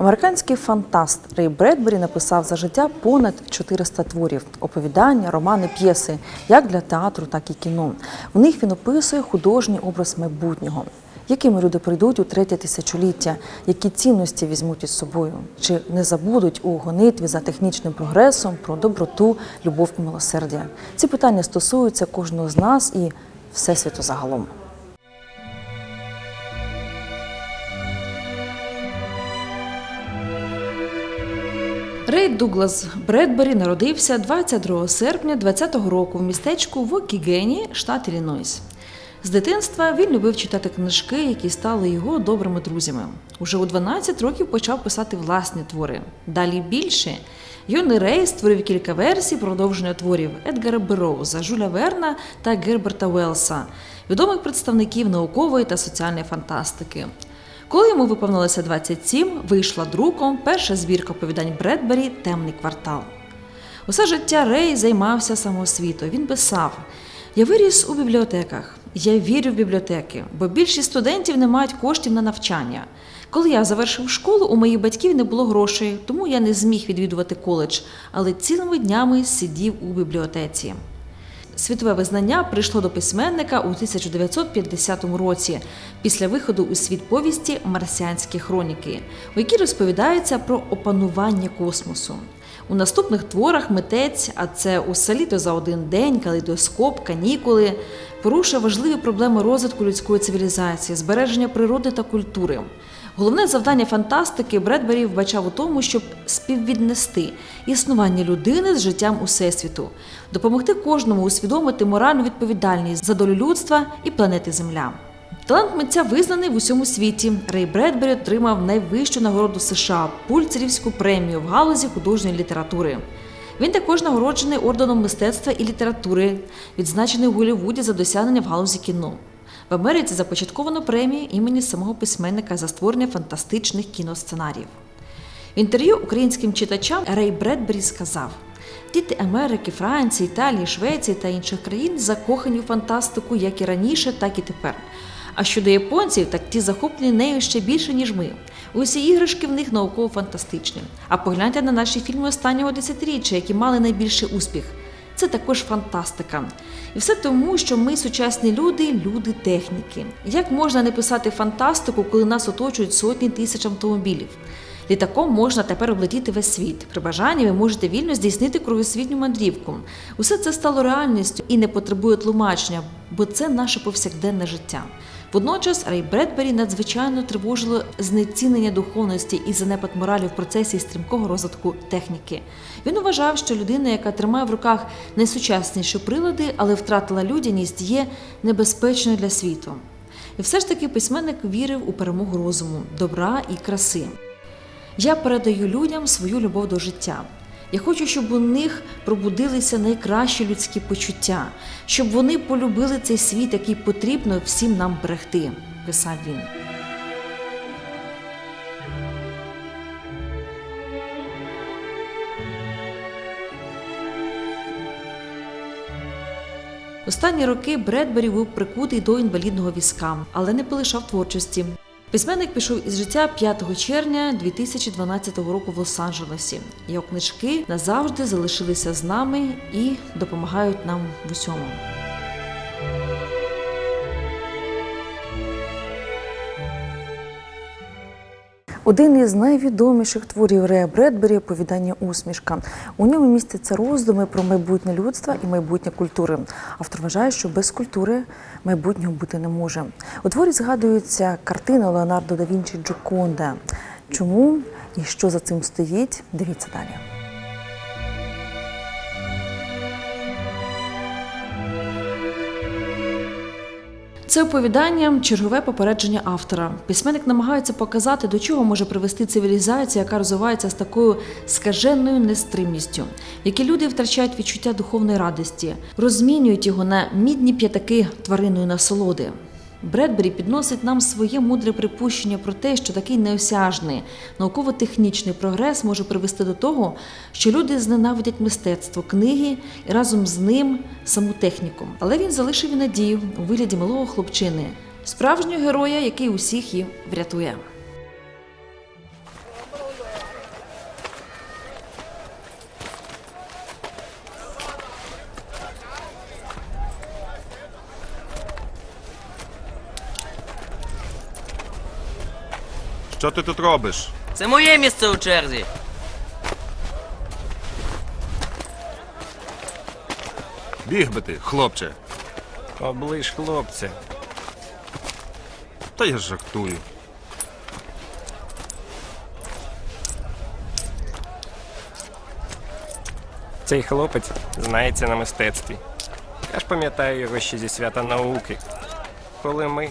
Американський фантаст Рей Бредбері написав за життя понад 400 творів, оповідання, романи, п'єси, як для театру, так і кіно. В них він описує художній образ майбутнього. Якими люди прийдуть у третє тисячоліття, які цінності візьмуть із собою, чи не забудуть у гонитві за технічним прогресом про доброту, любов і милосердя? Ці питання стосуються кожного з нас і всесвіту загалом. Рей Дуглас Бредбері народився 22 серпня 20-го року в містечку в Окігені, штат Іллінойс. З дитинства він любив читати книжки, які стали його добрими друзями. Уже у 12 років почав писати власні твори. Далі більше. Юний Рей створив кілька версій продовження творів Едгара Бероуза, Жуля Верна та Герберта Уелса, відомих представників наукової та соціальної фантастики. Коли йому виповнилося 27, вийшла друком перша збірка оповідань Бредбері Темний квартал. Усе життя Рей займався самоосвітою. Він писав: Я виріс у бібліотеках. Я вірю в бібліотеки, бо більшість студентів не мають коштів на навчання. Коли я завершив школу, у моїх батьків не було грошей, тому я не зміг відвідувати коледж, але цілими днями сидів у бібліотеці. Світове визнання прийшло до письменника у 1950 році після виходу у світ повісті Марсіанські хроніки, у якій розповідається про опанування космосу. У наступних творах митець, а це усе літо за один день, калейдоскоп, канікули, порушує важливі проблеми розвитку людської цивілізації, збереження природи та культури. Головне завдання фантастики Бредбері вбачав у тому, щоб співвіднести існування людини з життям усесвіту, допомогти кожному усвідомити моральну відповідальність за долю людства і планети Земля. Талант митця визнаний в усьому світі. Рей Бредбері отримав найвищу нагороду США Пульцерівську премію в галузі художньої літератури. Він також нагороджений орденом мистецтва і літератури, відзначений у Голлівуді за досягнення в галузі кіно. В Америці започатковано премію імені самого письменника за створення фантастичних кіносценаріїв. В інтерв'ю українським читачам Рей Бредбері сказав: Діти Америки, Франції, Італії, Швеції та інших країн закохані у фантастику як і раніше, так і тепер. А щодо японців, так ті захоплені нею ще більше, ніж ми. Усі іграшки в них науково-фантастичні. А погляньте на наші фільми останнього десятиріччя, які мали найбільший успіх. Це також фантастика. І все тому, що ми сучасні люди, люди техніки. Як можна не писати фантастику, коли нас оточують сотні тисяч автомобілів? Літаком можна тепер облетіти весь світ. При бажанні ви можете вільно здійснити кругосвітню мандрівку. Усе це стало реальністю і не потребує тлумачення, бо це наше повсякденне життя. Водночас Рей Бредбері надзвичайно тривожило знецінення духовності і занепад моралі в процесі стрімкого розвитку техніки. Він вважав, що людина, яка тримає в руках найсучасніші прилади, але втратила людяність, є небезпечною для світу. І все ж таки письменник вірив у перемогу розуму, добра і краси. Я передаю людям свою любов до життя. Я хочу, щоб у них пробудилися найкращі людські почуття, щоб вони полюбили цей світ, який потрібно всім нам берегти, писав він. Останні роки Бредбері був прикутий до інвалідного візка, але не полишав творчості. Письменник пішов із життя 5 червня 2012 року в Лос-Анджелесі. Його книжки назавжди залишилися з нами і допомагають нам в усьому. Один із найвідоміших творів Рея Бредбері оповідання Усмішка. У ньому містяться роздуми про майбутнє людства і майбутнє культури. Автор вважає, що без культури майбутнього бути не може. У творі згадується картина Леонардо да Вінчі Джоконда. Чому і що за цим стоїть? Дивіться далі. Це оповідання чергове попередження автора. Письменник намагається показати, до чого може привести цивілізація, яка розвивається з такою скаженою нестримністю, які люди втрачають відчуття духовної радості, розмінюють його на мідні п'ятаки тваринної насолоди. Бредбері підносить нам своє мудре припущення про те, що такий неосяжний науково-технічний прогрес може привести до того, що люди зненавидять мистецтво, книги і разом з ним саму техніку. Але він залишив і надію у вигляді малого хлопчини, справжнього героя, який усіх і врятує. Що ти тут робиш? Це моє місце у черзі. Біг би ти, хлопче. Оближ хлопця. Та я жартую. Цей хлопець знається на мистецтві. Я ж пам'ятаю його ще зі свята науки. Коли ми.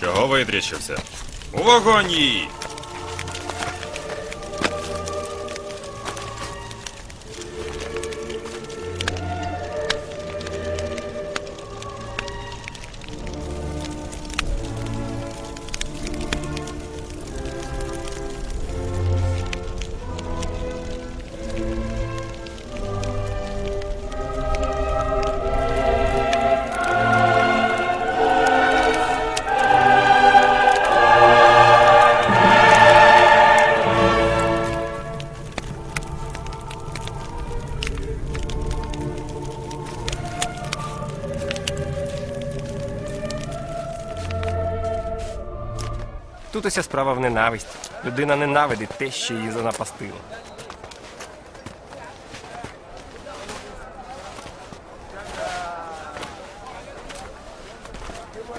Чого витріщився? У вагоні! Тут уся справа в ненависті. Людина ненавидить те, що її занапастило.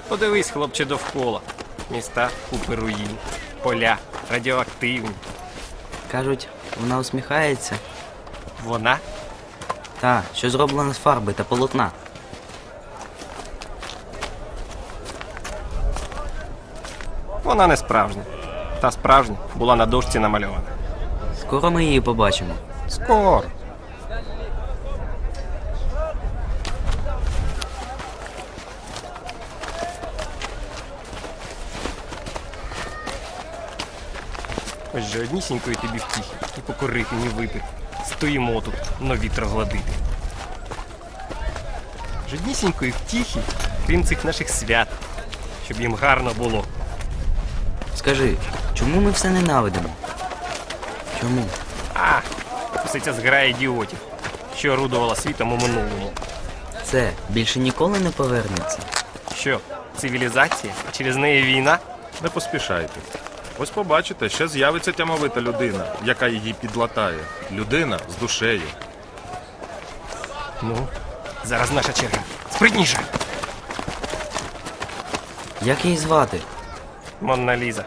Подивись, хлопче, довкола. Міста, купи руїн, поля, радіоактивні. Кажуть, вона усміхається. Вона Та, що зроблена з фарби та полотна. Вона не справжня. Та справжня була на дошці намальована. Скоро ми її побачимо. Скоро. Ось же однісінької тобі втіхи. І покорити, ні випити. Стоїмо тут, но вітер гладити. Жоднісінької втіхи, крім цих наших свят, щоб їм гарно було. Скажи, чому ми все ненавидимо? Чому? А, усе ця зграя ідіотів, що орудувала світом у минулому. Це більше ніколи не повернеться. Що, цивілізація, через неї війна? Не поспішайте. Ось побачите, ще з'явиться тямовита людина, яка її підлатає. Людина з душею. Ну, зараз наша черга. Спритніше. Як її звати? Монна Ліза.